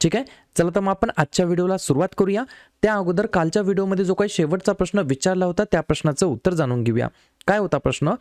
ठीक आहे? चला तर मग आपण आजच्या व्हिडिओला सुरुवात करूया. त्या अगोदर कालच्या व्हिडिओमध्ये जो काही शेवटचा प्रश्न विचारला होता त्या प्रश्नाचं उत्तर जाणून घेऊया. काय होता प्रश्न?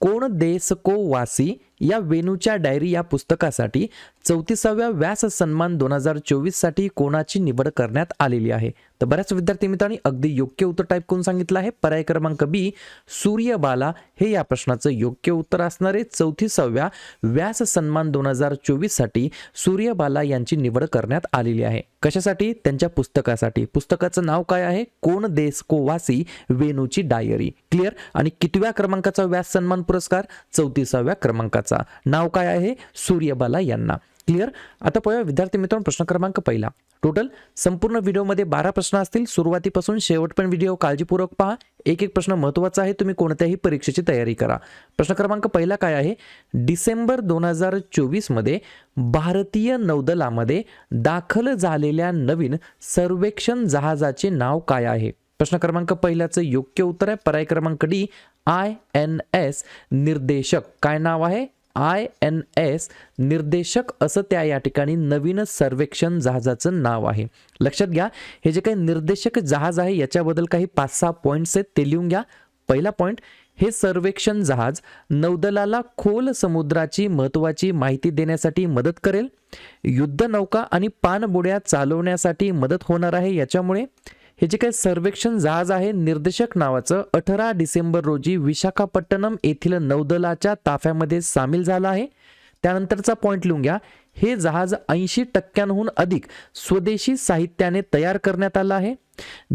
कोण देश को वासी या वेणूच्या डायरी या पुस्तकासाठी चौतीसाव्या व्यास सन्मान दोन हजार चोवीससाठी कोणाची निवड करण्यात आलेली आहे? तर बऱ्याच विद्यार्थी मित्रांनी अगदी योग्य उत्तर टाईप करून सांगितलं आहे. पर्याय क्रमांक बी सूर्यबाला हे या प्रश्नाचं योग्य उत्तर असणारे आहे. चौतीसाव्या व्यास सन्मान दोन हजार चोवीससाठी सूर्यबाला यांची निवड करण्यात आलेली आहे. कशासाठी? त्यांच्या पुस्तकासाठी. पुस्तकाचं नाव काय आहे? कोण देस को वासी वेणूची डायरी. क्लिअर आणि कितव्या क्रमांकाचा व्यास सन्मान पुरस्कार? चौतीसाव्या क्रमांकाचा. नाव काय आहे? सूर्यबाला यांना. क्लिअर आता पाहूया विद्यार्थी मित्रांनो प्रश्न क्रमांक पहिला. टोटल संपूर्ण व्हिडिओमध्ये बारा प्रश्न असतील. सुरुवातीपासून शेवटपर्यंत व्हिडिओ काळजीपूर्वक पहा. एक एक प्रश्न महत्त्वाचा आहे. तुम्ही कोणत्याही परीक्षेची तयारी करा. प्रश्न क्रमांक पहिला काय आहे? डिसेंबर दोन हजार चोवीसमध्ये भारतीय नौदलामध्ये दाखल झालेल्या नवीन सर्वेक्षण जहाजाचे नाव काय आहे? प्रश्न क्रमांक पहिल्याचं योग्य उत्तर आहे. पर्याय क्रमांक डी आय एन एस निर्देशक. काय नाव आहे? आय एन एस निर्देशक असं त्या या ठिकाणी नवीन सर्वेक्षण जहाजाचं नाव आहे. लक्षात घ्या हे जे काही निर्देशक जहाज आहे याच्याबद्दल काही पाच सहा पॉईंट्स आहेत ते लिहून घ्या. पहिला पॉईंट हे सर्वेक्षण जहाज नौदलाला खोल समुद्राची महत्त्वाची माहिती देण्यासाठी मदत करेल. युद्धनौका आणि पाणबुड्या चालवण्यासाठी मदत होणार आहे याच्यामुळे हे जे काही सर्वेक्षण जहाज आहे निर्देशक नावाचं अठरा डिसेंबर रोजी विशाखापट्टणम येथील नौदलाच्या ताफ्यामध्ये सामील झालं आहे. त्यानंतरचा पॉईंट लिहून घ्या. हे जहाज ऐंशी टक्क्यांहून अधिक स्वदेशी साहित्याने तयार करण्यात आलं आहे.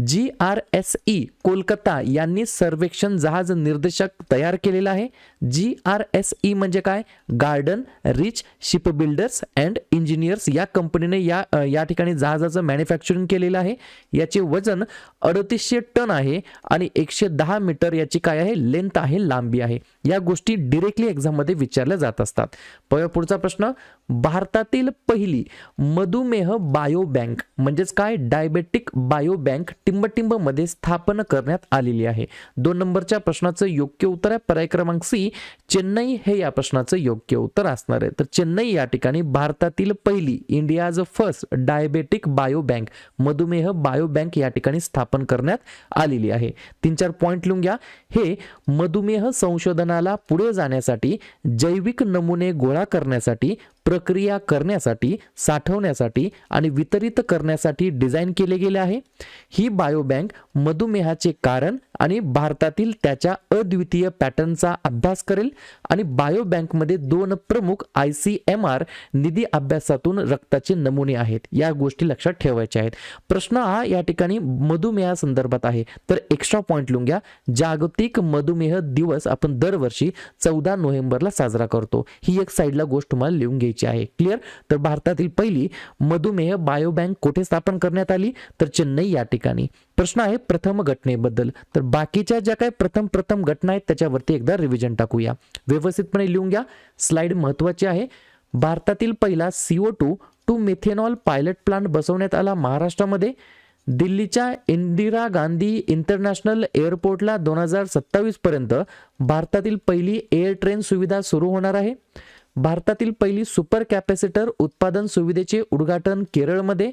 G R S E Kolkata यांनी सर्वेक्षण जहाज निर्देशक तयार केलेला आहे. जी आर एस ई म्हणजे काय? Garden Reach Ship Builders and Engineers या कंपनीने या या ठिकाणी जहाजाचं मॅन्युफॅक्चरिंग केलेलं आहे. याचे वजन अडतीसशे टन आहे आणि एकशे दहा मीटर याची काय आहे? लेंथ आहे लांबी आहे. या गोष्टी डिरेक्टली एक्झाममध्ये विचारल्या जात असतात. पुढचा प्रश्न भारतातील पहिली मधुमेह बायो बँक म्हणजेच काय? डायबेटिक बायो बँक टिंबटिंबमध्ये स्थापन करण्यात आलेली आहे. दोन नंबरच्या प्रश्नाचं योग्य उत्तर आहे. पर्याय क्रमांक सी चेन्नई हे या प्रश्नाचं योग्य उत्तर असणार आहे. तर चेन्नई या ठिकाणी भारतातील पहिली India's first diabetic bio bank मधुमेह बायो बँक या ठिकाणी स्थापन करण्यात आलेली आहे. तीन चार पॉईंट लिहून घ्या. हे मधुमेह संशोधनाला पुढे जाण्यासाठी जैविक नमुने गोळा करण्यासाठी प्रक्रिया करण्यासाठी साठवण्यासाठी आणि वितरित करण्यासाठी डिझाईन केले गेले आहे. ही बायोबँक मधुमेहाचे कारण आणि भारतातील त्याच्या अद्वितीय पॅटर्नचा अभ्यास करेल. आणि बायोबँकमध्ये दोन प्रमुख आय सी एम आर निधी अभ्यासातून रक्ताचे नमुने आहेत. या गोष्टी लक्षात ठेवायच्या आहेत. प्रश्न हा या ठिकाणी मधुमेहा संदर्भात आहे. तर एक्स्ट्रा पॉईंट लिहून घ्या. जागतिक मधुमेह दिवस आपण दरवर्षी चौदा नोव्हेंबरला साजरा करतो. ही एक साईडला गोष्ट तुम्हाला लिहून घ्यायची आहे. क्लिअर तर भारतातील पहिली मधुमेह बायोबँक कुठे स्थापन करण्यात आली? तर चेन्नई या ठिकाणी. प्रश्न आहे प्रथम घटनेबद्दल. तर बाकीच्या ज्या काही प्रथम प्रथम घटना आहेत त्याच्यावरती एकदा रिव्हिजन टाकूया. व्यवस्थितपणे लिहून घ्या. स्लाइड महत्वाची आहे. भारतातील पहिला CO two to methanol pilot plant बसवण्यात आला महाराष्ट्रामध्ये. दिल्लीच्या इंदिरा गांधी इंटरनॅशनल एअरपोर्टला दोन हजार सत्तावीस पर्यंत भारतातील पहिली एअर ट्रेन सुविधा सुरू होणार आहे. भारतातील पहिली सुपर कॅपॅसिटर उत्पादन सुविधेचे उद्घाटन केरळमध्ये.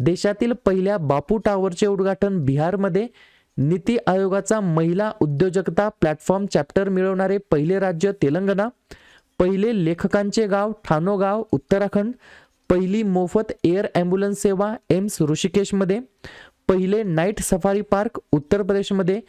देशातील पहिल्या बापू टावरचे उद्घाटन बिहारमध्ये. नीती आयोगाचा महिला उद्योजकता प्लॅटफॉर्म चॅप्टर मिळवणारे पहिले राज्य तेलंगणा. पहिले लेखकांचे गाव ठाणो गाव उत्तराखंड. पहिली मोफत एअर ॲम्ब्युलन्स सेवा एम्स ऋषिकेशमध्ये. पहिले नाईट सफारी पार्क उत्तर प्रदेशमध्ये.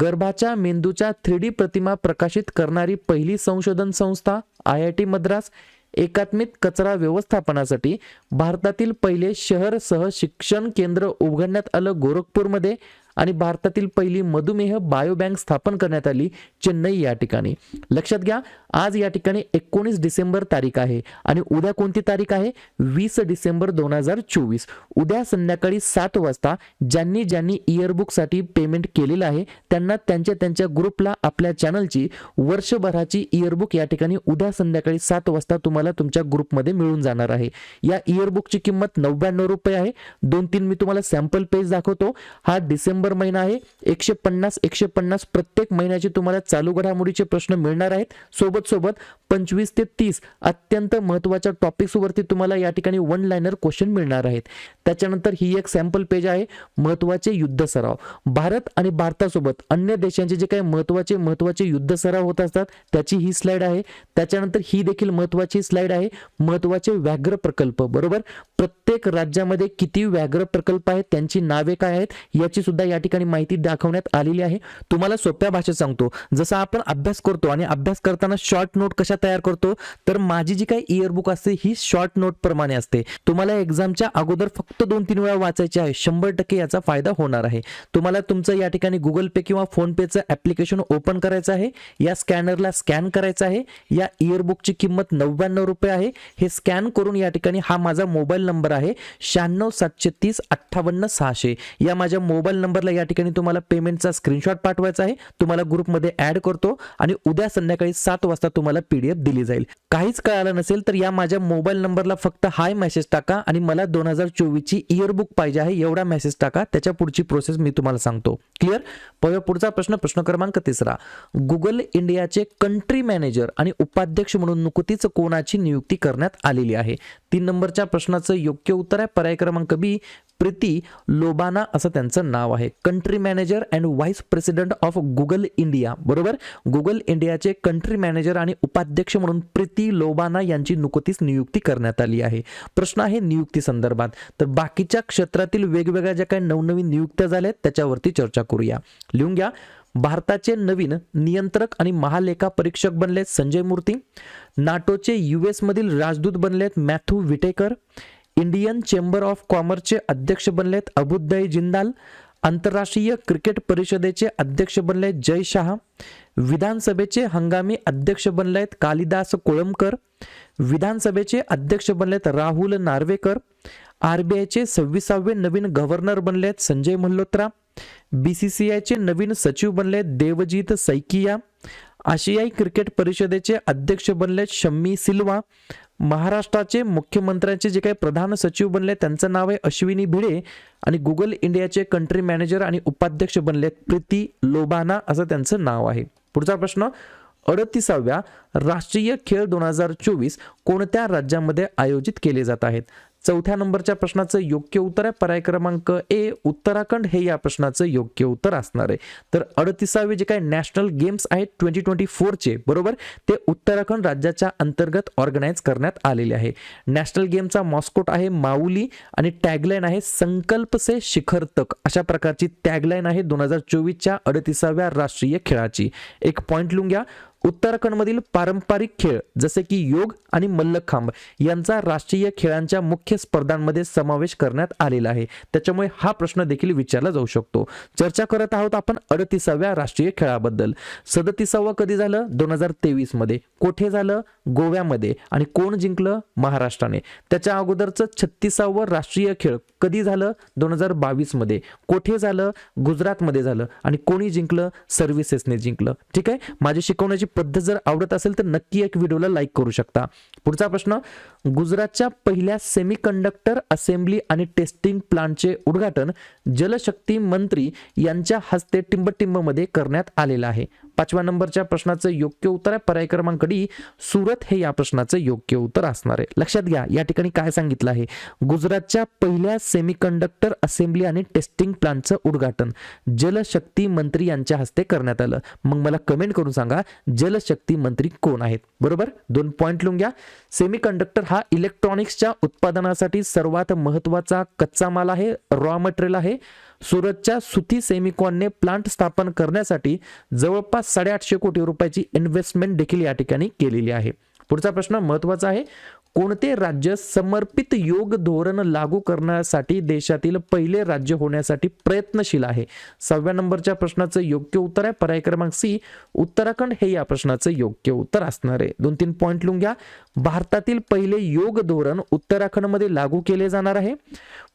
गर्भाच्या मेंदूच्या थ्री डी प्रतिमा प्रकाशित करणारी पहिली संशोधन संस्था आय आय टी मद्रास. एकात्मिक कचरा व्यवस्थापनासाठी भारतातील पहिले शहर सह शिक्षण केंद्र उघडण्यात आलं गोरखपूरमध्ये. आणि भारतातील पहिली मधुमेह बायोबँक स्थापन करण्यात आली चेन्नई या ठिकाणी. लक्षात घ्या आज या ठिकाणी एकोणीस डिसेंबर तारीख आहे आणि उद्या कोणती तारीख आहे? वीस डिसेंबर दोन हजार चोवीस. उद्या संध्याकाळी सात वाजता ज्यांनी ज्यांनी इयरबुकसाठी पेमेंट केलेलं आहे त्यांना त्यांच्या त्यांच्या ग्रुपला आपल्या चॅनलची वर्षभराची इयरबुक या ठिकाणी उद्या संध्याकाळी सात वाजता तुम्हाला तुमच्या ग्रुपमध्ये मिळून जाणार आहे. या इयरबुकची किंमत नव्याण्णव रुपये आहे. दोन तीन मी तुम्हाला सॅम्पल पेज दाखवतो. हा डिसेंबर महिना आहे. एकशे पन्नास एकशे पन्नास प्रत्येक महिन्याचे तुम्हाला चालू घडामोडीचे प्रश्न मिळणार आहेत. सोबत सोबत पंचवीस ते तीस अत्यंत महत्त्वाच्या टॉपिक्सवरती तुम्हाला या ठिकाणी वन लाईनर क्वेश्चन मिळणार आहेत. त्याच्यानंतर ही एक सॅम्पल पेज आहे. महत्त्वाचे युद्ध सराव भारत आणि भारतासोबत अन्य देशांचे जे काही महत्त्वाचे महत्त्वाचे युद्ध सराव होत असतात त्याची ही स्लाइड आहे. त्याच्यानंतर ही देखील महत्त्वाची स्लाइड आहे. महत्त्वाचे व्याघ्र प्रकल्प. बरोबर? प्रत्येक राज्यामध्ये किती व्याघ्र प्रकल्प आहेत? त्यांची नावे काय आहेत? याची सुद्धा या ठिकाणी माहिती दाखवण्यात आलेली आहे. तुम्हाला सोप्या भाषेत सांगतो. जसं आपण अभ्यास करतो आणि अभ्यास करताना शॉर्ट नोट कशा तयार करतो? तर माझी जी काही इयरबुक असते ही शॉर्ट नोट प्रमाणे असते. तुम्हाला एक्झामच्या अगोदर फक्त दोन तीन वेळा वाचायचे आहे. शंभर टक्के याचा फायदा होणार आहे. तुम्हाला तुमचं या ठिकाणी गुगल पे किंवा फोनपेचं ॲप्लिकेशन ऍप्लिकेशन ओपन करायचं आहे. या स्कॅनरला स्कॅन करायचं आहे. या इयरबुकची किंमत नव्याण्णव रुपये आहे. हे स्कॅन करून या ठिकाणी हा माझा मोबाईल नंबर आहे. शहाण्णव सातशे तीस अठ्ठावन्न सहाशे. या माझ्या मोबाईल नंबर नंबरला या ठिकाणी तुम्हाला पेमेंटचा स्क्रीनशॉट पाठवायचा आहे. तुम्हाला ग्रुपमध्ये ऍड करतो आणि उद्या संध्याकाळी सात वाजता तुम्हाला पीडीएफ दिली जाईल. काहीच कळालं नसेल तर या माझ्या मोबाईल नंबरला फक्त हाय मेसेज टाका आणि मला दोन हजार चोवीसची इयरबुक पाहिजे आहे. एवढा मेसेज टाका. त्याच्या पुढची प्रोसेस मी तुम्हाला सांगतो. क्लिअर पुढचा प्रश्न प्रश्न क्रमांक तिसरा. गुगल इंडियाचे कंट्री मॅनेजर आणि उपाध्यक्ष म्हणून नुकतीच कोणाची नियुक्ती करण्यात आलेली आहे? तीन नंबरच्या प्रश्नाचं योग्य उत्तर आहे. पर्याय क्रमांक बी प्रीती लोबाना असं त्यांचं नाव आहे. Country manager and vice president of Google India बरोबर? गुगल इंडियाचे कंट्री मॅनेजर आणि उपाध्यक्ष म्हणून प्रीती लोबाना यांची नुकतीच नियुक्ती करण्यात आली आहे. प्रश्न आहे नियुक्ती संदर्भात. तर बाकीच्या क्षेत्रातील वेगवेगळ्या ज्या काही नवनवीन नियुक्त्या झाल्या आहेत त्याच्यावरती चर्चा करूया. लिहून घ्या. भारताचे नवीन नियंत्रक आणि महालेखा परीक्षक बनलेत संजय मूर्ती. नाटोचे यू एसमधील राजदूत बनलेत Matthew Whitaker. Indian Chamber of कॉमर्सचे अध्यक्ष बनलेत अबुदय जिंदाल आंतरराष्ट्रीय क्रिकेट परिषदेचे अध्यक्ष बनलेत जय शाह विधानसभेचे हंगामी अध्यक्ष बनलेत कालिदास कोळंबकर विधानसभेचे अध्यक्ष बनलेत राहुल नार्वेकर आरबीआयचे सव्वीसावे नवीन गव्हर्नर बनलेत संजय मल्होत्रा बीसीसीआयचे नवीन सचिव बनलेत देवजीत सैकिया आशियाई क्रिकेट परिषदेचे अध्यक्ष बनलेत शम्मी सिल्वा महाराष्ट्राचे मुख्यमंत्र्यांचे जे काही प्रधान सचिव बनले त्यांचं नाव आहे अश्विनी भिडे आणि गुगल इंडियाचे कंट्री मॅनेजर आणि उपाध्यक्ष बनले प्रीती लोबाना असं त्यांचं नाव आहे. पुढचा प्रश्न अडतीसाव्या राष्ट्रीय खेळ दोन हजार चोवीस कोणत्या राज्यामध्ये आयोजित केले जात आहेत? चौथ्या नंबरच्या प्रश्नाचं योग्य उत्तर आहे. पर्याय क्रमांक ए उत्तराखंड. हे या प्रश्नाचं योग्य उत्तर असणार आहे. तर अडतीसावे जे काय नॅशनल गेम्स आहेत ट्वेंटी ट्वेंटी फोरचे बरोबर? ते उत्तराखंड राज्याच्या अंतर्गत ऑर्गनाईज करण्यात आलेले आहे. नॅशनल गेमचा मॉस्कोट आहे माऊली आणि टॅगलाईन आहे संकल्प से शिखर तक अशा प्रकारची टॅगलाईन आहे दोन हजार चोवीसच्या अडतीसाव्या राष्ट्रीय खेळाची. एक पॉईंट लिहून घ्या उत्तराखंडमधील पारंपरिक खेळ जसे की योग आणि मल्लखांब यांचा राष्ट्रीय खेळांच्या मुख्य स्पर्धांमध्ये समावेश करण्यात आलेला आहे. त्याच्यामुळे हा प्रश्न देखील विचारला जाऊ शकतो. चर्चा करत आहोत आपण अडतीसाव्या राष्ट्रीय खेळाबद्दल. सदतीसावं कधी झालं? दोन हजार तेवीसमध्ये कोठे झालं? गोव्यामध्ये. आणि कोण जिंकलं? महाराष्ट्राने. त्याच्या अगोदरचं छत्तीसावं राष्ट्रीय खेळ कधी झालं? दोन हजार बावीसमध्ये कोठे झालं? गुजरातमध्ये झालं. आणि कोणी जिंकलं? सर्व्हिसेसने जिंकलं. ठीक आहे? माझी शिकवण्याची पद्धत जर आवडत असेल तर नक्की एक व्हिडिओला लाईक करू शकता. पुढचा प्रश्न गुजरातच्या पहिल्या सेमीकंडक्टर असेंब्ली आणि टेस्टिंग प्लांटचे उद्घाटन जलशक्ती मंत्री यांच्या हस्ते टिंबटिंबमध्ये करण्यात आलेलं आहे. पाचव्या नंबरच्या प्रश्नाचं योग्य उत्तर आहे. पर्याय क्रमांक डी सुरत हे या प्रश्नाचं योग्य उत्तर असणार आहे. लक्षात घ्या या ठिकाणी काय सांगितलं आहे? गुजरातच्या पहिल्या सेमीकंडक्टर असेंब्ली आणि टेस्टिंग प्लांटचं उद्घाटन जलशक्ती मंत्री यांच्या हस्ते करण्यात आलं. मग मला कमेंट करून सांगा जलशक्ती मंत्री कोण आहेत? बरोबर? दोन पॉईंट लिहून घ्या. सेमीकंडक्टर हा इलेक्ट्रॉनिक्सच्या उत्पादनासाठी सर्वात महत्त्वाचा कच्चा माल आहे रॉ मटेरियल आहे. सुरतच्या सुती सेमिकॉनने प्लांट स्थापन करण्यासाठी जवळपास साडेआठशे कोटी रुपयाची इन्व्हेस्टमेंट देखील या ठिकाणी केलेली आहे. पुढचा प्रश्न महत्त्वाचा आहे. कोणते राज्य समर्पित योग धोरण लागू करण्यासाठी देशातील पहिले राज्य होण्यासाठी प्रयत्नशील आहे? सहाव्या नंबरच्या प्रश्नाचं योग्य उत्तर आहे. पर्याय क्रमांक सी उत्तराखंड. हे या प्रश्नाचं योग्य उत्तर असणार आहे. दोन तीन पॉईंट लिहून घ्या. भारतातील पहिले योग धोरण उत्तराखंडमध्ये लागू केले जाणार आहे.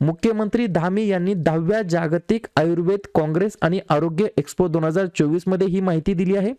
मुख्यमंत्री धामी यांनी दहाव्या जागतिक आयुर्वेद काँग्रेस आणि आरोग्य एक्सपो दोन हजार चोवीसमध्ये ही माहिती दिली आहे.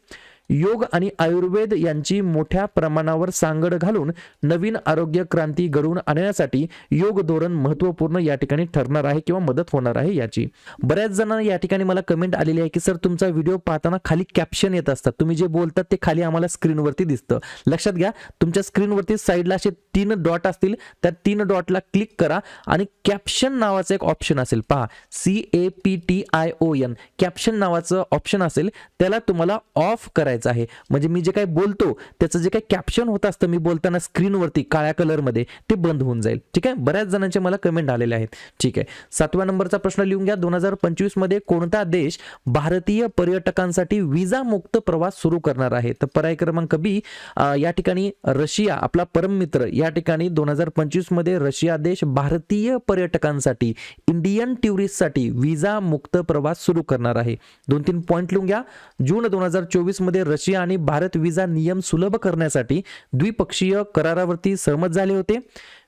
योग आणि आयुर्वेद यांची मोठ्या प्रमाणावर सांगड घालून नवीन आरोग्य क्रांती घडवून आणण्यासाठी योग धोरण महत्त्वपूर्ण या ठिकाणी ठरणार आहे किंवा मदत होणार आहे याची. बऱ्याच जणांना या ठिकाणी मला कमेंट आलेली आहे की सर तुमचा व्हिडिओ पाहताना खाली कॅप्शन येत असतात. तुम्ही जे बोलतात ते खाली आम्हाला स्क्रीनवरती दिसतं. लक्षात घ्या तुमच्या स्क्रीनवरती साईडला असे तीन डॉट असतील. त्या तीन डॉटला क्लिक करा आणि कॅप्शन नावाचं एक ऑप्शन असेल. पहा C A P T I O N caption नावाचं ऑप्शन असेल. त्याला तुम्हाला ऑफ करायचं आहे. म्हणजे मी जे काही बोलतो त्याचं जे काही कॅप्शन होत असतं मी बोलताना स्क्रीनवरती काळ्या कलरमध्ये ते बंद होऊन जाईल. ठीक आहे? बऱ्याच जणांचे मला कमेंट आलेले आहेत. ठीक आहे. सातव्या नंबरचा प्रश्न लिहून घ्या. दोन हजार पंचवीसमध्ये कोणता देश भारतीय पर्यटकांसाठी विजा मुक्त प्रवास सुरू करणार आहे? तर पर्याय क्रमांक बी या ठिकाणी रशिया आपला परम मित्र. या ठिकाणी दोन हजार पंचवीसमध्ये रशिया देश भारतीय पर्यटकांसाठी इंडियन टुरिस्टसाठी विजा मुक्त प्रवास सुरू करणार आहे. दोन तीन पॉईंट लिहून घ्या. जून दोन हजार चोवीसमध्ये रशिया आणि भारत विजा नियम सुलभ करण्यासाठी द्विपक्षीय करारावरती सहमत झाले होते.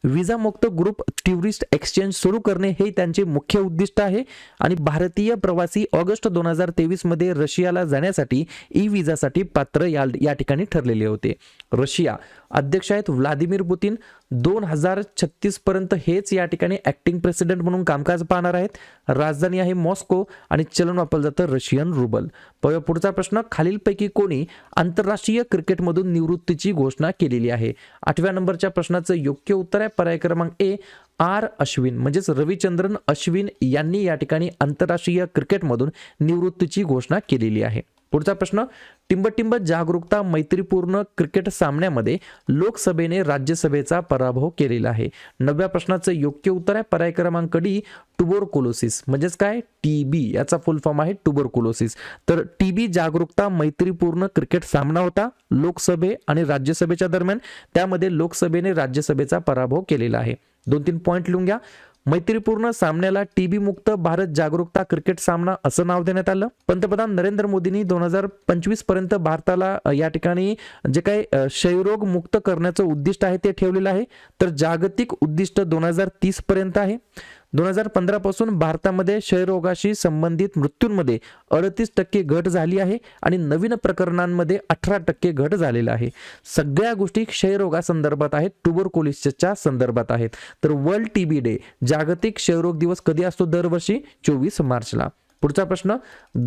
विजामुक्त ग्रुप टुरिस्ट एक्सचेंज सुरू करणे हे त्यांचे मुख्य उद्दिष्ट आहे आणि भारतीय प्रवासी ऑगस्ट दोन हजार तेवीसमध्ये रशियाला जाण्यासाठी ई विजासाठी पात्र या या ठिकाणी ठरलेले होते. रशिया अध्यक्ष आहेत व्लादिमीर पुतीन दोन हजार छत्तीस पर्यंत हेच या ठिकाणी ऍक्टिंग प्रेसिडेंट म्हणून कामकाज पाहणार आहेत. राजधानी आहे मॉस्को आणि चलन वापरलं जातं रशियन रुबल. प- पुढचा प्रश्न. खालीलपैकी कोणी आंतरराष्ट्रीय क्रिकेटमधून निवृत्तीची घोषणा केलेली आहे? आठव्या नंबरच्या प्रश्नाचं योग्य उत्तर आहे. पर्याय क्रमांक ए आर अश्विन. म्हणजेच रविचंद्रन अश्विन यांनी या ठिकाणी आंतरराष्ट्रीय क्रिकेटमधून निवृत्तीची घोषणा केलेली आहे. पुढचा प्रश्न टिंबटिंब जागरूकता मैत्रीपूर्ण क्रिकेट सामन्यामध्ये लोकसभेने राज्यसभेचा पराभव केलेला आहे. नवव्या प्रश्नाचं योग्य उत्तर आहे पर्याय क्रमांक डी टुबोरकोलोसिस. म्हणजेच काय? T B. याचा फुल फॉर्म आहे टुबोरकुलोसिस. तर टी बी जागरूकता मैत्रीपूर्ण क्रिकेट सामना होता लोकसभे आणि राज्यसभेच्या दरम्यान. त्यामध्ये लोकसभेने राज्यसभेचा पराभव केलेला आहे. दोन तीन पॉईंट लिहून घ्या. मैत्रीपूर्ण सामन्याला टीबी मुक्त भारत जागरूकता क्रिकेट सामना असं नाव देण्यात आलं. पंतप्रधान नरेंद्र मोदींनी दोन हजार पंचवीसपर्यंत भारताला या ठिकाणी जे काही क्षयरोग मुक्त करण्याचं उद्दिष्ट आहे ते ठेवलेलं आहे. तर जागतिक उद्दिष्ट दोन हजार तीस पर्यंत आहे. दोन हजार पंधरापासून भारतामध्ये क्षयरोगाशी संबंधित मृत्यूंमध्ये अडतीस टक्के घट झाली आहे आणि नवीन प्रकरणांमध्ये अठरा टक्के घट झालेला आहे. सगळ्या गोष्टी क्षयरोगासंदर्भात आहेत ट्युबरकोलिसच्या संदर्भात आहेत. तर वर्ल्ड टीबी डे जागतिक क्षयरोग दिवस कधी असतो दरवर्षी? चोवीस मार्चला. पुढचा प्रश्न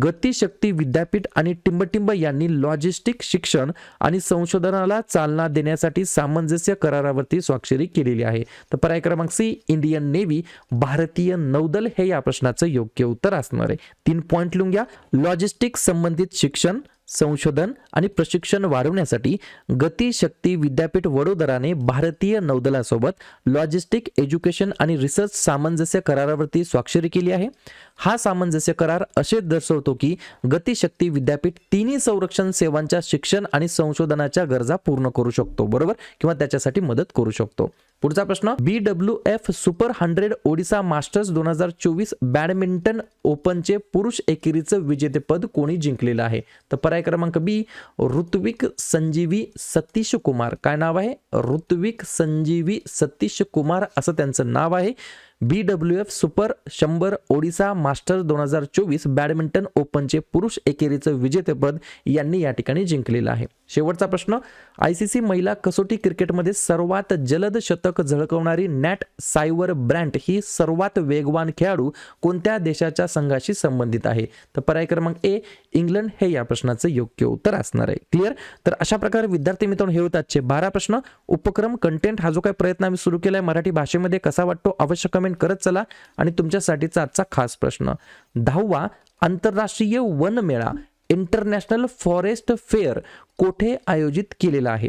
गतिशक्ती विद्यापीठ आणि टिंबटिंब यांनी लॉजिस्टिक शिक्षण आणि संशोधनाला चालना देण्यासाठी सामंजस्य करारावरती स्वाक्षरी केलेली आहे. तर पर्याय क्रमांक सी इंडियन नेव्ही भारतीय नौदल हे या प्रश्नाचं योग्य उत्तर असणार आहे. तीन पॉईंट लिहून घ्या. लॉजिस्टिक संबंधित शिक्षण संशोधन आणि प्रशिक्षण वाढवण्यासाठी गतिशक्ती विद्यापीठ वडोदराने भारतीय नौदलासोबत लॉजिस्टिक एज्युकेशन आणि रिसर्च सामंजस्य करारावरती स्वाक्षरी केली आहे. हा सामंजस्य करार असे दर्शवतो की गतिशक्ती विद्यापीठ तिन्ही संरक्षण सेवांच्या शिक्षण आणि संशोधनाच्या गरजा पूर्ण करू शकतो बरोबर? किंवा त्याच्यासाठी मदत करू शकतो. पुढचा प्रश्न B W F super hundred Odisha masters दोन हजार चोवीस बॅडमिंटन ओपनचे पुरुष एकेरीचं विजेतेपद कोणी जिंकलेलं आहे? तर पर्याय क्रमांक बी ऋत्विक संजीवी सतीश कुमार. काय नाव आहे? ऋत्विक संजीवी सतीश कुमार असं त्यांचं नाव आहे. बी डब्ल्यू एफ सुपर शंभर ओडिसा मास्टर दोन हजार चोवीस बॅडमिंटन ओपनचे पुरुष एकेरीचं विजेतेपद यांनी या ठिकाणी जिंकलेलं आहे. शेवटचा प्रश्न आय सी सी महिला कसोटी क्रिकेटमध्ये सर्वात जलद शतक झळकवणारी नॅट सायवर ब्रँट ही सर्वात वेगवान खेळाडू कोणत्या देशाच्या संघाशी संबंधित आहे? तर पर्याय क्रमांक ए इंग्लंड हे या प्रश्नाचं योग्य उत्तर असणार आहे. क्लिअर तर अशा प्रकारे विद्यार्थी मित्रांनो हे होते आजचे बारा प्रश्न. उपक्रम कंटेंट हा जो काही प्रयत्न आम्ही सुरू केला आहे मराठी भाषेमध्ये कसा वाटतो? आवश्यक कमेंट करत चला आणि तुमच्यासाठीचा आजचा खास प्रश्न. दहावा आंतरराष्ट्रीय वन मेळा इंटरनॅशनल फॉरेस्ट फेअर कोठे आयोजित केलेला आहे?